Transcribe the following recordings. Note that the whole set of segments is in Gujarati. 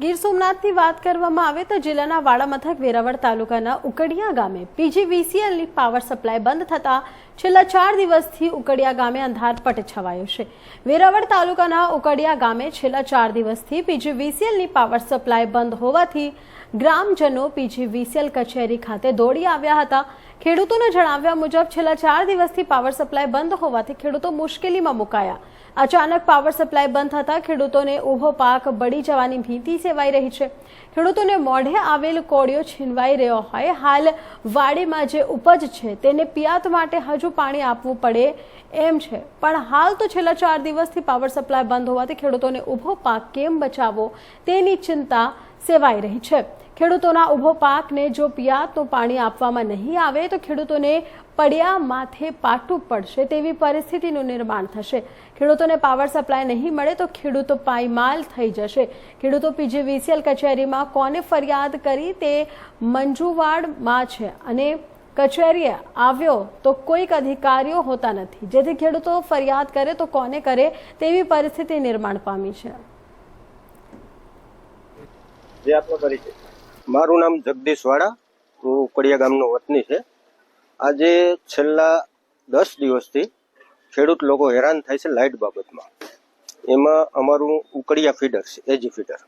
ગીર સોમનાથની વાત કરવામાં આવે તો જિલ્લાના વાડા મથક વેરાવળ તાલુકાના ઉકડિયા ગામે પીજીવીસીએલની પાવર સપ્લાય બંધ થતાં છેલ્લા ચાર દિવસથી ઉકડિયા ગામે અંધારપટ છવાયો છે. વેરાવળ તાલુકાના ઉકડિયા ગામે છેલ્લા ચાર દિવસથી પીજીવીસીએલની પાવર સપ્લાય બંધ હોવાથી ગ્રામજનો પીજીવીસીએલ કચેરી ખાતે દોડી આવ્યા હતા. ખેડૂતોના જણાવ્યા મુજબ છેલ્લા ચાર દિવસથી પાવર સપ્લાય બંધ હોવાથી ખેડૂતો મુશ્કેલીમાં મુકાયા. અચાનક પાવર સપ્લાય બંધ થતાં ખેડૂતોને ઊભો પાક બળી જવાની ભીતિ સેવાઈ રહી છે. ખેડૂતોને મોઢે આવેલ કોળિયો છીનવાઈ રહ્યો હોય. હાલ વાડીમાં જે ઉપજ છે તેને પિયાત માટે હજુ પાણી આપવું પડે એમ છે. પણ હાલ તો છેલ્લા ચાર દિવસથી પાવર સપ્લાય બંધ હોવાથી ખેડૂતોને ઊભો પાક કેમ બચાવવો તેની ચિંતા સેવાઈ રહી છે. ખેડૂતોના ઊભો પાકને જો પિયાતનું પાણી આપવામાં નહીં આવે, તો ખેડૂતોને પડ્યા માથે પાટું પડશે તેવી પરિસ્થિતિનું નિર્માણ થશે. ખેડૂતોને પાવર સપ્લાય નહીં મળે, તો ખેડૂતો પાયમાલ થઈ જશે. ખેડૂતો પીજીવીસીએલ કચેરીમાં કોને ફરિયાદ કરી તે મંજુવાડમાં છે અને કચેરીએ આવ્યો તો કોઈક અધિકારીઓ હોતા નથી. જેથી ખેડૂતો ફરિયાદ કરે તો કોને કરે તેવી પરિસ્થિતિ નિર્માણ પામી છે. જે આપનો પરિચય મારું નામ જગદીશ વાળા, હું કડિયા ગામનો વતની છે. આજે છેલ્લા દસ દિવસથી ખેડૂત લોકો હેરાન થાય છે લાઇટ બાબતમાં. એમાં અમારું ઉકડિયા ફીડર છે, એજી ફીડર.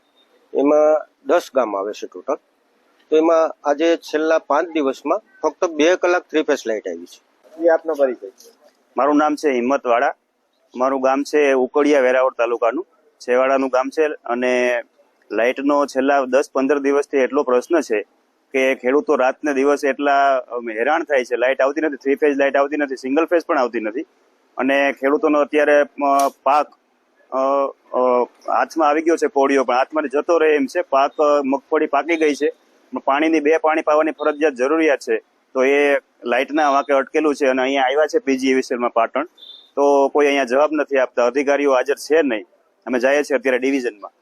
એમાં દસ ગામ આવે છે ટોટલ. તો એમાં આજે છેલ્લા પાંચ દિવસમાં ફક્ત બે કલાક થ્રી ફેસ લાઇટ આવી છે. એ આપનો પરિચય મારું નામ છે હિંમતવાડા મારું ગામ છે ઉકડિયા વેરાવળ તાલુકાનું. છેવાડાનું ગામ છે અને લાઇટનો છેલ્લા દસ પંદર દિવસથી એટલો પ્રશ્ન છે કે ખેડૂતો રાતને દિવસ એટલા હેરાન થાય છે. લાઇટ આવતી નથી, થ્રી ફેઝ લાઇટ આવતી નથી, સિંગલ ફેઝ પણ આવતી નથી. અને ખેડૂતોનો અત્યારે પાક હાથમાં આવી ગયો છે કોળીઓ, પણ હાથમાં જતો રહે એમ છે. પાક મગફળી પાકી ગઈ છે. પાણીની બે પાણી પાવાની ફરજિયાત જરૂરિયાત છે. તો એ લાઇટના વાંકે અટકેલું છે અને અહીંયા આવ્યા છે પીજી વિસ્તારમાં પાટણ. તો કોઈ અહીંયા જવાબ નથી આપતા. અધિકારીઓ હાજર છે નહીં. અમે જઈએ છીએ અત્યારે ડિવિઝનમાં.